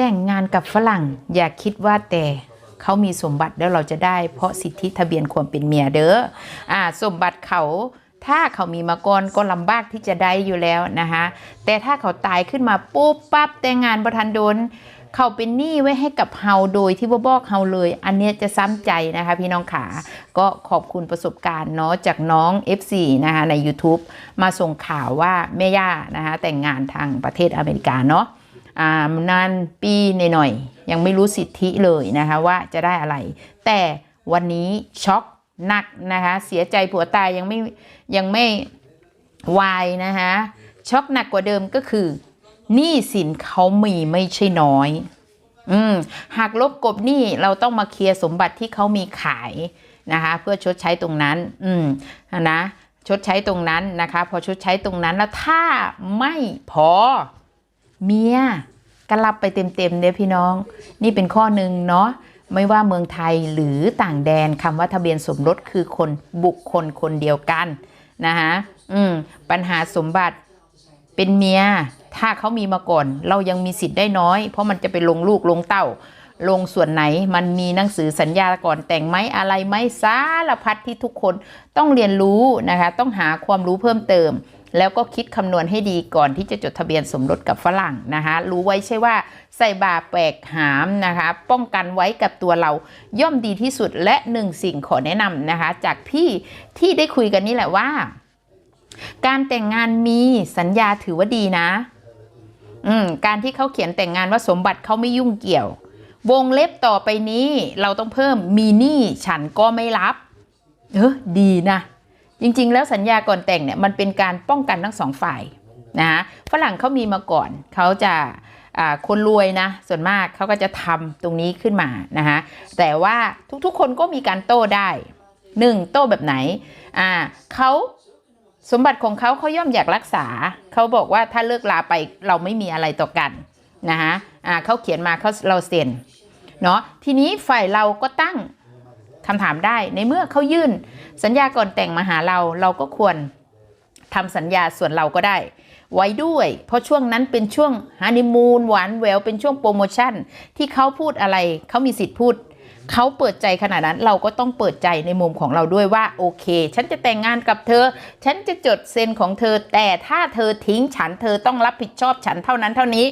แต่งงานกับฝรั่งอย่าคิดว่าแต่เขามีสมบัติแล้วเราจะได้ เพราะสิทธิทะเบียนความเป็นเมียเด้ออ่าสมบัติเขาถ้าเขามีมาก่อนก็ลำบากที่จะได้อยู่แล้วนะคะแต่ถ้าเขาตายขึ้นมาปุ๊บปั๊บแต่งงานประทันโดนเขาเป็นหนี้ไว้ให้กับเฮาโดยที่บ่บอกเฮาเลย อันนี้จะซ้ำใจนะคะพี่น้องขาก็ขอบคุณประสบการณ์เนาะจากน้อง F4 นะคะใน YouTube มาส่งข่าวว่าแม่ย่านะคะแต่งงานทางประเทศอเมริกาเนาะ นานปีหน่อยๆยังไม่รู้สิทธิเลยนะคะว่าจะได้อะไร แต่วันนี้ช็อกหนักนะคะเสียใจผัวตายยังไม่ยังไม่วายนะคะช็อกหนักกว่าเดิมก็คือหนี้สินเขามีไม่ใช่น้อย อืมหากลบกบหนี้เราต้องมาเคลียร์สมบัติที่เขามีขายนะคะเพื่อชดใช้ตรงนั้น อืมนะชดใช้ตรงนั้นนะคะ พอชดใช้ตรงนั้นแล้วถ้าไม่พอ เมียก็รับไปเต็มๆเด้อพี่น้อง นี่เป็นข้อหนึ่งเนาะไม่ว่าเมืองไทยหรือต่างแดนคำว่าทะเบียนสมรสคือคนบุคคลคนเดียวกันนะคะอืมปัญหาสมบัติเป็นเมีย ถ้าเขามีมาก่อน เรายังมีสิทธิ์ได้น้อย เพราะมันจะไปลงลูกลงเต้า ลงส่วนไหนมันมีหนังสือสัญญาก่อนแต่งไหมอะไรไหมสารพัดที่ทุกคนต้องเรียนรู้นะคะ ต้องหาความรู้เพิ่มเติม แล้วก็คิดคำนวณให้ดีก่อนที่จะจดทะเบียนสมรสกับฝรั่งนะคะรู้ไว้ใช่ว่าใส่บาแปลกหามนะคะ ป้องกันไว้กับตัวเราย่อมดีที่สุดและหนึ่งสิ่งขอแนะนำนะคะ จากพี่ที่ได้คุยกันนี่แหละว่า การแต่งงานมีสัญญาถือว่าดีนะอืมการที่เขาเขียนแต่งงานว่าสมบัติเขาไม่ยุ่งเกี่ยว วงเล็บต่อไปนี้เราต้องเพิ่มมีหนี้ฉันก็ไม่รับเออดีนะ จริง ๆ แล้วสัญญาก่อนแต่งเนี่ยมันเป็นการป้องกันทั้งสองฝ่ายนะฝรั่งเขามีมาก่อนเขาจะาคนรวยนะส่วนมากเขาก็จะทำตรงนี้ขึ้นมานะคะแต่ว่าทุกๆคนก็มีการโต้ได้หนึ่งโต้แบบไหนอ่าเขาสมบัติของเขาเขาย่อมอยากรักษา เขาบอกว่าถ้าเลิกลาไปเราไม่มีอะไรต่อกันนะคะอ่าเขาเขียนมาเขาเราเซ็นเนาะทีนี้ฝ่ายเราก็ตั้ง คำถามได้ ในเมื่อเขายื่น สัญญาก่อนแต่งมาหาเราเราก็ควรทำสัญญาส่วนเราก็ได้ ไว้ด้วย เพราะช่วงนั้นเป็นช่วงฮันนีมูนหวานแหววเป็นช่วงโปรโมชั่น ที่เขาพูดอะไรเขามีสิทธิ์พูดเขาเปิดใจขนาดนั้นเราก็ต้องเปิดใจในมุมของเราด้วยว่าโอเค ฉันจะแต่งงานกับเธอ ฉันจะจดเซ็นของเธอ แต่ถ้าเธอทิ้งฉันเธอต้องรับผิดชอบฉันเท่านั้นเท่านี้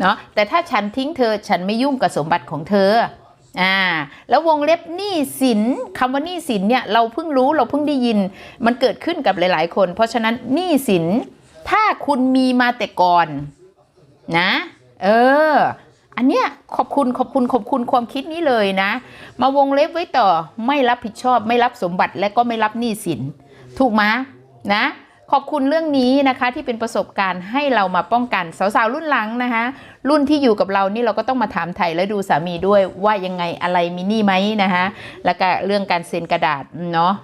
เนาะแต่ถ้าฉันทิ้งเธอฉันไม่ยุ่งกับสมบัติของเธอ อ่าแล้ววงเล็บหนี้สินคำว่าหนี้สินเนี่ยเราเพิ่งรู้เราเพิ่งได้ยิน มันเกิดขึ้นกับหลาย ๆ คน เพราะฉะนั้นหนี้สินถ้าคุณมีมาแต่ก่อนนะเอออันเนี้ยขอบคุณขอบคุณขอบคุณความคิดนี้เลยนะ มาวงเล็บไว้ต่อไม่รับผิดชอบ ไม่รับสมบัติและก็ไม่รับหนี้สิน ถูกไหมนะ ขอบคุณเรื่องนี้นะคะที่เป็นประสบการณ์ให้เรามาป้องกันสาวๆรุ่นหลังนะคะรุ่นที่อยู่กับเรานี่เราก็ต้องมาถามไถ่และดูสามีด้วยว่ายังไงอะไรมีนี้ไหมนะคะแล้วก็เรื่องการเซ็นกระดาษเนาะ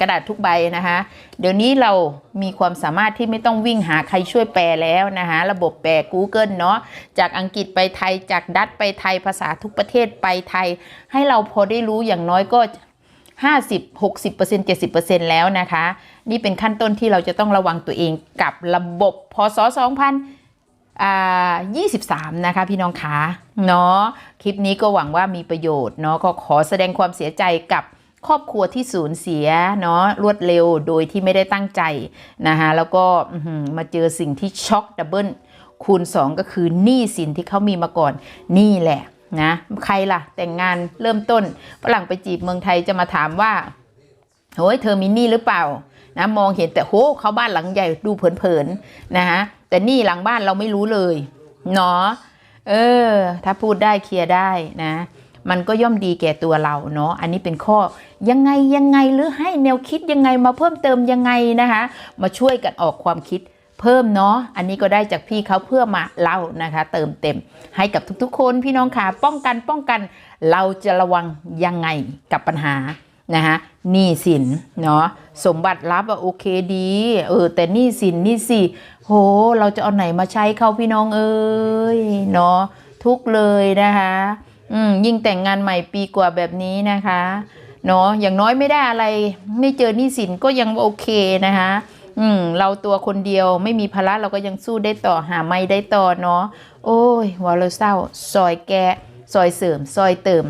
กระดาษทุกใบนะคะเดี๋ยวนี้เรามีความสามารถที่ไม่ต้องวิ่งหาใครช่วยแปลแล้วนะคะระบบแปล Google เนาะจากอังกฤษไปไทยจากดัตไปไทยภาษาทุกประเทศไปไทย ให้เราพอได้รู้อย่างน้อยก็ 50 60 70 แล้วนะคะ นี่เป็นขั้นต้นที่เราจะต้องระวังตัวเองกับระบบพศ 2023 นะคะพี่น้องคะเนาะคลิปนี้ก็หวังว่ามีประโยชน์เนาะก็ขอแสดงความเสียใจกับครอบครัวที่สูญเสียเนาะรวดเร็วโดยที่ไม่ได้ตั้งใจนะคะแล้วก็มาเจอสิ่งที่ช็อกดับเบิลคูณ 2 ก็คือหนี้สินที่เขามีมาก่อนนี่แหละ นะใครล่ะแต่งงานเริ่มต้นฝรั่งไปจีบเมืองไทยจะมาถามว่าโอ้ยเธอมีหนี้หรือเปล่านะมองเห็นแต่โหเขาบ้านหลังใหญ่ดูเผินๆนะฮะแต่หนี้หลังบ้านเราไม่รู้เลยเนาะเออ ถ้าพูดได้เคลียร์ได้นะ มันก็ย่อมดีแก่ตัวเราเนาะอันนี้เป็นข้อยังไงยังไงหรือให้แนวคิดยังไงมาเพิ่มเติมยังไงนะคะ มาช่วยกันออกความคิด เพิ่มเนาะ อันนี้ก็ได้จากพี่เขาเพื่อมาเล่านะคะ เติมเต็มให้กับทุกๆ คนพี่น้องค่ะป้องกันป้องกัน เราจะระวังยังไงกับปัญหานะคะหนี้สินเนาะสมบัติรับอะโอเคดีเออแต่หนี้สินหนี่สิโหเราจะเอาไหนมาใช้เขาพี่น้องเอ้ยเนาะทุกเลยนะคะอืมยิ่งแต่งงานใหม่ปีกว่าแบบนี้นะคะเนาะอย่างน้อยไม่ได้อะไร ไม่เจอหนี้สินก็ยังโอเคนะคะ อืม เราตัวคนเดียวไม่มีภาระเราก็ยังสู้ได้ต่อหาไม่ได้ต่อเนาะ โอ้ยวอลเศร้า ซอยแกะซอยเสริม ซอยเติม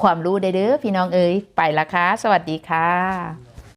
ความรู้ได้เด้อพี่น้องเอ้ย ไปละค่ะ สวัสดีค่ะ